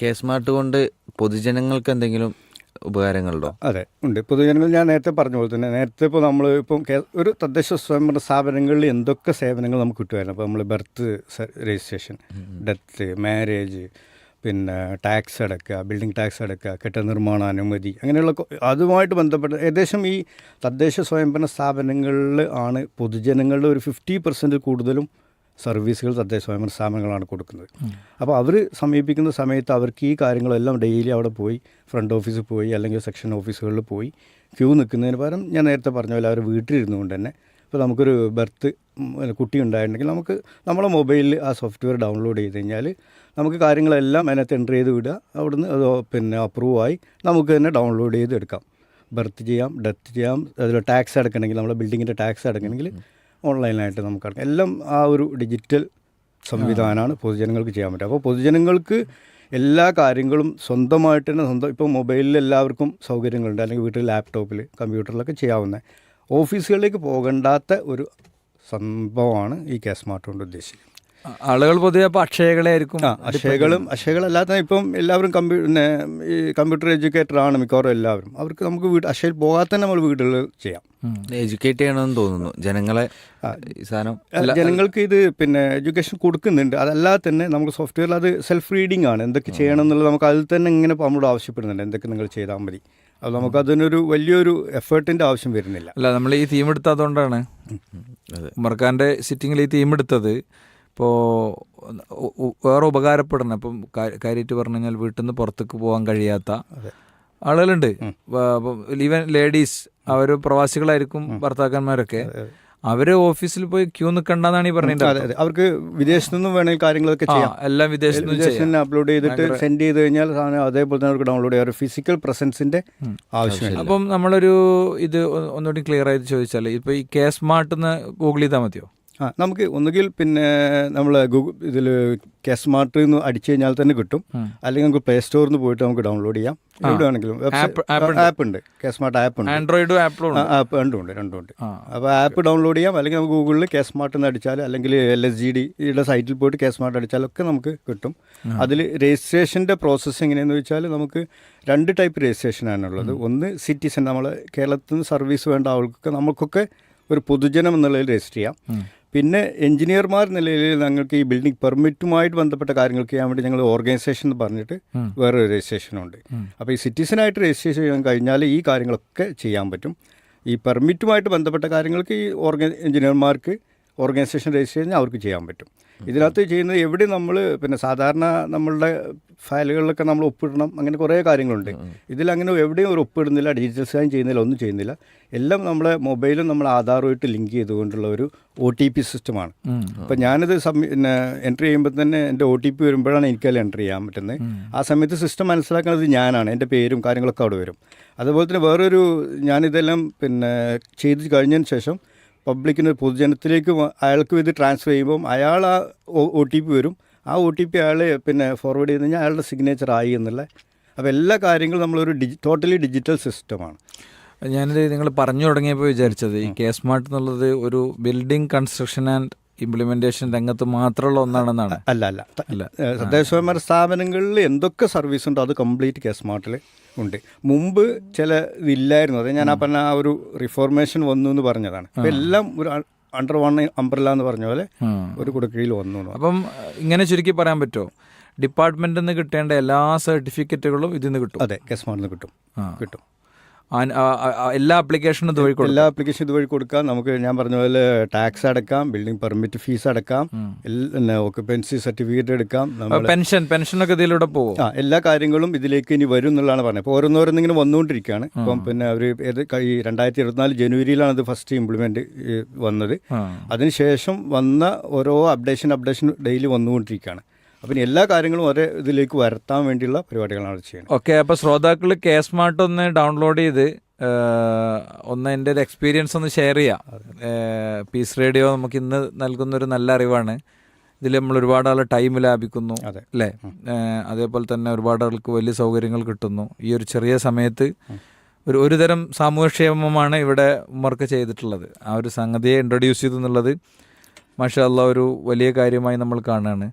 K smart കൊണ്ട് പൊതുജനങ്ങൾക്ക് എന്തെങ്കിലും ഉപകാരങ്ങളുണ്ടോ? അതെ ഉണ്ട്. പൊതുജനങ്ങൾ ഞാൻ നേരത്തെ പറഞ്ഞ പോലെ തന്നെ നേരത്തെ ഇപ്പോൾ നമ്മൾ ഇപ്പം ഒരു തദ്ദേശ സ്വയംഭരണ സ്ഥാപനങ്ങളിൽ എന്തൊക്കെ സേവനങ്ങൾ നമുക്ക് കിട്ടുമായിരുന്നു? അപ്പോൾ നമ്മൾ ബർത്ത് രജിസ്ട്രേഷൻ ഡെത്ത് മാരേജ് പിന്നെ ടാക്സ് അടക്കുക ബിൽഡിംഗ് ടാക്സ് അടക്കുക കെട്ടിട നിർമ്മാണ അനുമതി അങ്ങനെയുള്ള അതുമായിട്ട് ബന്ധപ്പെട്ട് ഏകദേശം ഈ തദ്ദേശ സ്വയംഭരണ സ്ഥാപനങ്ങളിൽ ആണ് പൊതുജനങ്ങളുടെ ഒരു ഫിഫ്റ്റി പെർസെന്റിൽ കൂടുതലും സർവീസുകൾ തദ്ദേശ സ്വയംഭരണ സ്ഥാപനങ്ങളാണ് കൊടുക്കുന്നത്. അപ്പോൾ അവർ സമീപിക്കുന്ന സമയത്ത് അവർക്ക് ഈ കാര്യങ്ങളെല്ലാം ഡെയിലി അവിടെ പോയി ഫ്രണ്ട് ഓഫീസിൽ പോയി അല്ലെങ്കിൽ സെക്ഷൻ ഓഫീസുകളിൽ പോയി ക്യൂ നിൽക്കുന്നതിന് പകരം ഞാൻ നേരത്തെ പറഞ്ഞ പോലെ അവർ വീട്ടിലിരുന്നു കൊണ്ട് തന്നെ ഇപ്പോൾ നമുക്കൊരു ബർത്ത് കുട്ടി ഉണ്ടായിട്ടുണ്ടെങ്കിൽ നമുക്ക് നമ്മളെ മൊബൈലിൽ ആ സോഫ്റ്റ്വെയർ ഡൗൺലോഡ് ചെയ്ത് കഴിഞ്ഞാൽ നമുക്ക് കാര്യങ്ങളെല്ലാം അതിനകത്ത് എന്റർ ചെയ്ത് വിടുക. അവിടുന്ന് അത് പിന്നെ അപ്രൂവ് ആയി നമുക്ക് തന്നെ ഡൗൺലോഡ് ചെയ്ത് എടുക്കാം ബർത്ത് ചെയ്യാം ഡെത്ത് ചെയ്യാം. അതിൽ ടാക്സ് അടക്കണമെങ്കിൽ നമ്മളെ ബിൽഡിങ്ങിന്റെ ടാക്സ് അടക്കണമെങ്കിൽ ഓൺലൈനായിട്ട് നമുക്ക് എല്ലാം ആ ഒരു ഡിജിറ്റൽ സംവിധാനമാണ് പൊതുജനങ്ങൾക്ക് ചെയ്യാൻ പറ്റുക. അപ്പോൾ പൊതുജനങ്ങൾക്ക് എല്ലാ കാര്യങ്ങളും സ്വന്തമായിട്ട് തന്നെ സ്വന്തം ഇപ്പോൾ മൊബൈലിൽ എല്ലാവർക്കും സൗകര്യങ്ങളുണ്ട്. അല്ലെങ്കിൽ വീട്ടിൽ ലാപ്ടോപ്പിൽ കമ്പ്യൂട്ടറിലൊക്കെ ചെയ്യാവുന്ന ഓഫീസുകളിലേക്ക് പോകണ്ടാത്ത ഒരു സംഭവമാണ് ഈ കെ സ്മാർട്ട് കൊണ്ട് ഉദ്ദേശിക്കുന്നത്. ആളുകൾ പൊതുവെ അപ്പോൾ അക്ഷയകളായിരിക്കും ആ അക്ഷയകളും അക്ഷയകളല്ലാത്ത ഇപ്പം എല്ലാവരും കമ്പ്യൂ ഈ കമ്പ്യൂട്ടർ എഡ്യൂക്കേറ്റർ ആണ് മിക്കവാറും എല്ലാവരും. അവർക്ക് നമുക്ക് വീട് അക്ഷയയിൽ പോകാതെ തന്നെ നമ്മൾ വീടുകളിൽ ചെയ്യാം. എഡ്യൂക്കേറ്റ് ചെയ്യണമെന്ന് തോന്നുന്നു. ജനങ്ങളെ സാധനം ജനങ്ങൾക്ക് ഇത് പിന്നെ എഡ്യൂക്കേഷൻ കൊടുക്കുന്നുണ്ട്. അതല്ലാതെ തന്നെ നമുക്ക് സോഫ്റ്റ്വെയറിൽ അത് സെൽഫ് റീഡിംഗ് ആണ്. എന്തൊക്കെ ചെയ്യണം എന്നുള്ളത് നമുക്ക് അതിൽ തന്നെ ഇങ്ങനെ നമ്മളോട് ആവശ്യപ്പെടുന്നുണ്ട്. എന്തൊക്കെ നിങ്ങൾ ചെയ്താൽ മതി. അത് നമുക്ക് അതിനൊരു വലിയൊരു എഫേർട്ടിന്റെ ആവശ്യം വരുന്നില്ല. അല്ല നമ്മൾ ഈ തീം എടുത്തതുകൊണ്ടാണ് ഉമർഖാന്റെ സിറ്റിങ്ങിൽ ഈ തീം എടുത്തത്. ഇപ്പോൾ വേറെ ഉപകാരപ്പെടുന്ന ഇപ്പം കാര്യമായിട്ട് പറഞ്ഞു കഴിഞ്ഞാൽ വീട്ടിൽ നിന്ന് പുറത്തേക്ക് പോകാൻ കഴിയാത്ത ആളുകളുണ്ട്. ഈവൻ ലേഡീസ് അവർ പ്രവാസികളായിരിക്കും ഭർത്താക്കന്മാരൊക്കെ. അവർ ഓഫീസിൽ പോയി ക്യൂ നിൽക്കണ്ടെന്നാണ് ഈ പറഞ്ഞത് അവർക്ക് വിദേശത്തു നിന്നും വേണമെങ്കിൽ കാര്യങ്ങളൊക്കെ ചെയ്യാം. എല്ലാം വിദേശത്ത് നിന്ന് അപ്ലോഡ് ചെയ്തിട്ട് സെൻഡ് ചെയ്ത് കഴിഞ്ഞാൽ സാധനം അതേപോലെ തന്നെ അവർക്ക് ഡൗൺലോഡ് ചെയ്യാം. ഫിസിക്കൽ പ്രസൻസിന്റെ ആവശ്യമില്ല. അപ്പം നമ്മളൊരു ഇത് ഒന്നുകൂടി ക്ലിയർ ആയിട്ട് ചോദിച്ചാൽ ഇപ്പൊ ഈ കെ സ്മാർട്ട് എന്ന് ഗൂഗിൾ ചെയ്താൽ മതിയോ? ആ നമുക്ക് ഒന്നുകിൽ പിന്നെ നമ്മൾ ഗൂഗിൾ ഇതിൽ കെസ്മാർട്ട് എന്ന് അടിച്ചു കഴിഞ്ഞാൽ തന്നെ കിട്ടും. അല്ലെങ്കിൽ നമുക്ക് പ്ലേ സ്റ്റോറിൽ നിന്ന് പോയിട്ട് നമുക്ക് ഡൗൺലോഡ് ചെയ്യാം. എവിടെ ആണെങ്കിലും. ആപ്പ് ഉണ്ട്. കെസ്മാർട്ട് ആപ്പ് ഉണ്ട്. ആൻഡ്രോയിഡ് ആപ്പ് ആപ്പ് രണ്ടും ഉണ്ട് രണ്ടും ഉണ്ട്. അപ്പോൾ ആപ്പ് ഡൗൺലോഡ് ചെയ്യാം. അല്ലെങ്കിൽ നമുക്ക് ഗൂഗിളിൽ കെസ്മാർട്ട് എന്ന് അടിച്ചാൽ അല്ലെങ്കിൽ എൽ എസ് ജി ഡിയുടെ സൈറ്റിൽ പോയിട്ട് കെസ്മാർട്ട് അടിച്ചാലൊക്കെ നമുക്ക് കിട്ടും. അതിൽ രജിസ്ട്രേഷന്റെ പ്രോസസ്സ് എങ്ങനെയാണെന്ന് വെച്ചാൽ നമുക്ക് രണ്ട് ടൈപ്പ് രജിസ്ട്രേഷനാണുള്ളത് ഒന്ന് സിറ്റിസൺ നമ്മൾ കേരളത്തിൽ നിന്ന് സർവീസ് വേണ്ട ആൾക്കൊക്കെ നമുക്കൊക്കെ ഒരു പൊതുജനം എന്നുള്ളതിൽ രജിസ്റ്റർ ചെയ്യാം. പിന്നെ എഞ്ചിനീയർമാർ നിലയിൽ ഞങ്ങൾക്ക് ഈ ബിൽഡിംഗ് പെർമിറ്റുമായിട്ട് ബന്ധപ്പെട്ട കാര്യങ്ങൾക്ക് ചെയ്യാൻ വേണ്ടി ഞങ്ങൾ ഓർഗനൈസേഷൻ എന്ന് പറഞ്ഞിട്ട് വേറൊരു രജിസ്ട്രേഷനുണ്ട് അപ്പോൾ ഈ സിറ്റിസനായിട്ട് രജിസ്ട്രേഷൻ ചെയ്യാൻ കഴിഞ്ഞാൽ ഈ കാര്യങ്ങളൊക്കെ ചെയ്യാൻ പറ്റും. ഈ പെർമിറ്റുമായിട്ട് ബന്ധപ്പെട്ട കാര്യങ്ങൾക്ക് ഈ ഓർഗ എഞ്ചിനീയർമാർക്ക് ഓർഗനൈസേഷൻ രജിസ്റ്റർ കഴിഞ്ഞാൽ അവർക്ക് ചെയ്യാൻ പറ്റും. ഇതിനകത്ത് ചെയ്യുന്നത് എവിടെ നമ്മൾ പിന്നെ സാധാരണ നമ്മളുടെ ഫയലുകളിലൊക്കെ നമ്മൾ ഒപ്പിടണം അങ്ങനെ കുറേ കാര്യങ്ങളുണ്ട്. ഇതിലങ്ങനെ എവിടെയും ഒരു ഒപ്പിടുന്നില്ല ഡിജിറ്റൽ സൈൻ ചെയ്യുന്നില്ല ഒന്നും ചെയ്യുന്നില്ല. എല്ലാം നമ്മളെ മൊബൈലും നമ്മൾ ആധാറുമായിട്ട് ലിങ്ക് ചെയ്തുകൊണ്ടുള്ള ഒരു ഒ ടി പി സിസ്റ്റമാണ്. അപ്പം ഞാനിത് പിന്നെ എൻട്രി ചെയ്യുമ്പോൾ തന്നെ എന്റെ ഒ ടി പി വരുമ്പോഴാണ് എനിക്കത് എൻട്രി ചെയ്യാൻ പറ്റുന്നത്. ആ സമയത്ത് സിസ്റ്റം മനസ്സിലാക്കുന്നത് ഞാനാണ് എന്റെ പേരും കാര്യങ്ങളൊക്കെ അവിടെ വരും. അതുപോലെ തന്നെ വേറൊരു ഞാനിതെല്ലാം പിന്നെ ചെയ്ത് കഴിഞ്ഞതിന് ശേഷം പബ്ലിക്കിന് പൊതുജനത്തിലേക്ക് അയാൾക്ക് ഇത് ട്രാൻസ്ഫർ ചെയ്യുമ്പം അയാൾ ആ ഒ ടി പി വരും. ആ ഒ ടി പി അയാൾ പിന്നെ ഫോർവേഡ് ചെയ്ത് കഴിഞ്ഞാൽ അയാളുടെ സിഗ്നേച്ചർ ആയി എന്നുള്ള. അപ്പോൾ എല്ലാ കാര്യങ്ങളും നമ്മളൊരു ഡിജി ടോട്ടലി ഡിജിറ്റൽ സിസ്റ്റമാണ് ഞാനിത് നിങ്ങൾ പറഞ്ഞു തുടങ്ങിയപ്പോൾ വിചാരിച്ചത് ഈ കെ സ്മാർട്ട് എന്നുള്ളത് ഒരു ബിൽഡിംഗ് കൺസ്ട്രക്ഷൻ ആൻഡ് ഇംപ്ലിമെന്റേഷൻ രംഗത്ത് മാത്രമുള്ള ഒന്നാണെന്നാണ്. അല്ല അല്ല. അല്ല. ഏഹ് തദ്ദേശ സ്ഥാപനങ്ങളിൽ എന്തൊക്കെ സർവീസ് ഉണ്ടോ അത് കംപ്ലീറ്റ് കെ സ്മാർട്ടിൽ ഉണ്ട്. മുമ്പ് ചില ഇതില്ലായിരുന്നു. അത് ഞാൻ ആ പറഞ്ഞ ആ ഒരു റിഫോർമേഷൻ വന്നു എന്ന് പറഞ്ഞതാണ്. എല്ലാം ഒരു അണ്ടർ വൺ അംബ്രല്ല എന്ന് പറഞ്ഞ പോലെ ഒരു കുടുക്കീഴിൽ വന്നു അപ്പം ഇങ്ങനെ ചുരുക്കി പറയാൻ പറ്റുമോ? ഡിപ്പാർട്ട്മെന്റിൽ നിന്ന് കിട്ടേണ്ട എല്ലാ സർട്ടിഫിക്കറ്റുകളും ഇതിൽ നിന്ന് കിട്ടും. അതെ കെ സ്മാർട്ടിൽ നിന്ന് കിട്ടും. കിട്ടും. എല്ലാ ആപ്ലിക്കേഷനും ഇതുവഴി കൊടുക്കും. എല്ലാ ആപ്ലിക്കേഷനും ഇതുവഴി കൊടുക്കാം. നമുക്ക് ഞാൻ പറഞ്ഞ പോലെ ടാക്സ് അടക്കാം ബിൽഡിംഗ് പെർമിറ്റ് ഫീസ് അടക്കാം ഓക്കുപെൻസി സർട്ടിഫിക്കറ്റ് എടുക്കാം. പെൻഷൻ പെൻഷനൊക്കെ ഇതിലൂടെ പോകും ആ എല്ലാ കാര്യങ്ങളും ഇതിലേക്ക് ഇനി വരും എന്നുള്ളതാണ് പറഞ്ഞത്. അപ്പോൾ ഓരോന്നോരോന്നിങ്ങനെ വന്നുകൊണ്ടിരിക്കുകയാണ് ഇപ്പം പിന്നെ അവർ ഏത് ഈ രണ്ടായിരത്തി ഇരുപത്തിനാല് ജനുവരിയിലാണ് ഇത് ഫസ്റ്റ് ഇംപ്ലിമെന്റ് വന്നത്. അതിനുശേഷം വന്ന ഓരോ അപ്ഡേഷൻ അപ്ഡേഷൻ ഡെയിലി വന്നുകൊണ്ടിരിക്കുകയാണ് അപ്പം എല്ലാ കാര്യങ്ങളും ഒരേ ഇതിലേക്ക് വരുത്താൻ വേണ്ടിയുള്ള പരിപാടികളാണ് ചെയ്യുന്നത്. ഓക്കെ അപ്പോൾ ശ്രോതാക്കൾ കെ സ്മാർട്ട് ഒന്ന് ഡൗൺലോഡ് ചെയ്ത് ഒന്ന് എന്റെ ഒരു എക്സ്പീരിയൻസ് ഒന്ന് ഷെയർ ചെയ്യാം. പീസ് റേഡിയോ നമുക്ക് ഇന്ന് നൽകുന്ന ഒരു നല്ല അറിവാണ്. ഇതിൽ നമ്മൾ ഒരുപാട് ആൾ ടൈം ലാഭിക്കുന്നു അതെ. അല്ലേ അതേപോലെ തന്നെ ഒരുപാട് ആൾക്ക് വലിയ സൗകര്യങ്ങൾ കിട്ടുന്നു. ഈ ഒരു ചെറിയ സമയത്ത് ഒരു ഒരു തരം സാമൂഹ്യക്ഷേമമാണ് ഇവിടെ ഉമ്മർക്ക് ചെയ്തിട്ടുള്ളത്. ആ ഒരു സംഗതിയെ ഇൻട്രൊഡ്യൂസ് ചെയ്തു എന്നുള്ളത് മാഷാ ഒരു വലിയ കാര്യമായി നമ്മൾ കാണുകയാണ്